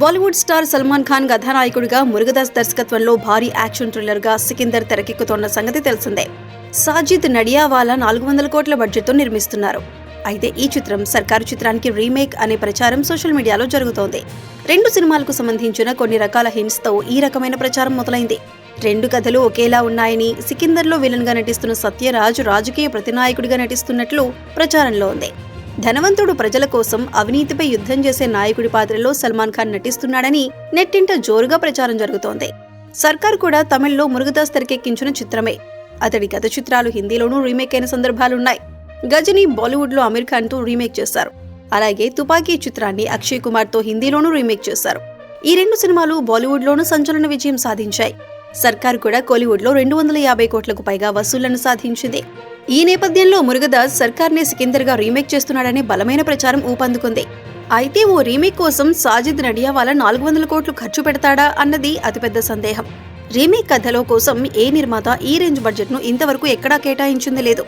Bollywood star Salman Khan కథానాయకుడిగా మురుగదాస్ దర్శకత్వంలో భారీ యాక్షన్ థ్రిల్లర్గా సికిందర్ తెరకెక్కుతోన్న సంగతి తెలిసిందే. సాజిద్ నడియావాలా నాలుగు వందల కోట్ల బడ్జెట్తో నిర్మిస్తున్నారు. అయితే ఈ చిత్రం సర్కారు చిత్రానికి రీమేక్ అనే ప్రచారం సోషల్ మీడియాలో జరుగుతోంది. రెండు సినిమాలకు సంబంధించిన కొన్ని రకాల hints తో ఈ రకమైన ప్రచారం మొదలైంది. రెండు కథలు ఒకేలా ఉన్నాయని సికిందర్లో విలన్గా నటిస్తున్న సత్యరాజ్ రాజకీయ ప్రతినాయకుడిగా నటిస్తున్నట్లు ప్రచారంలో ఉంది. ధనవంతుడు ప్రజల కోసం అవినీతిపై యుద్ధం చేసే నాయకుడి పాత్రలో సల్మాన్ ఖాన్ నటిస్తున్నాడని నెట్టింట జోరుగా ప్రచారం జరుగుతోంది. సర్కార్ కూడా తమిళ్ళో మురుగదాస్ తెరకెక్కించిన చిత్రమే. అతడి గత చిత్రాలు హిందీలోనూ రీమేక్ అయిన సందర్భాలున్నాయి. గజని బాలీవుడ్లో అమీర్ ఖాన్తో రీమేక్ చేశారు. అలాగే తుపాకీ చిత్రాన్ని అక్షయ్ కుమార్తో హిందీలోనూ రీమేక్ చేశారు. ఈ రెండు సినిమాలు బాలీవుడ్లోనూ సంచలన విజయం సాధించాయి. సర్కార్ కూడా కోలీవుడ్లో రెండు వందల యాభై కోట్లకు పైగా వసూళ్ళను సాధించింది. ఈ నేపథ్యంలో మురుగదాస్ సర్కార్నే సికిందర్గా రీమేక్ చేస్తున్నాడనే బలమైన ప్రచారం ఊపందుకుంది. అయితే ఓ రీమేక్ కోసం సాజిద్ నడియావాల నాలుగు వందల కోట్లు ఖర్చు పెడతాడా అన్నది అతిపెద్ద సందేహం. రీమేక్ కథలో కోసం ఏ నిర్మాత ఈ రేంజ్ బడ్జెట్ను ఇంతవరకు ఎక్కడా కేటాయించింది లేదు.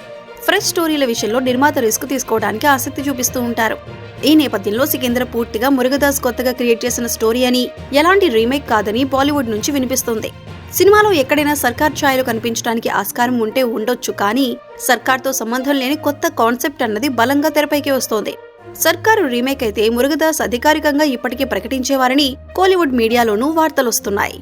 ఫ్రెష్ స్టోరీల విషయంలో నిర్మాత రిస్క్ తీసుకోవడానికి ఆసక్తి చూపిస్తూ ఉంటారు. ఈ నేపథ్యంలో సికింద్ర పూర్తిగా మురుగదాస్ కొత్తగా క్రియేట్ చేసిన స్టోరీ అని ఎలాంటి రీమేక్ కాదని బాలీవుడ్ నుంచి వినిపిస్తుంది. సినిమాలో ఎక్కడైనా సర్కార్ ఛాయలు కనిపించడానికి ఆస్కారం ఉంటే ఉండొచ్చు కానీ సర్కార్తో సంబంధం లేని కొత్త కాన్సెప్ట్ అన్నది బలంగా తెరపైకి వస్తోంది. సర్కారు రీమేక్ అయితే మురుగదాస్ అధికారికంగా ఇప్పటికే ప్రకటించేవారని కోలీవుడ్ మీడియాలోనూ వార్తలొస్తున్నాయి.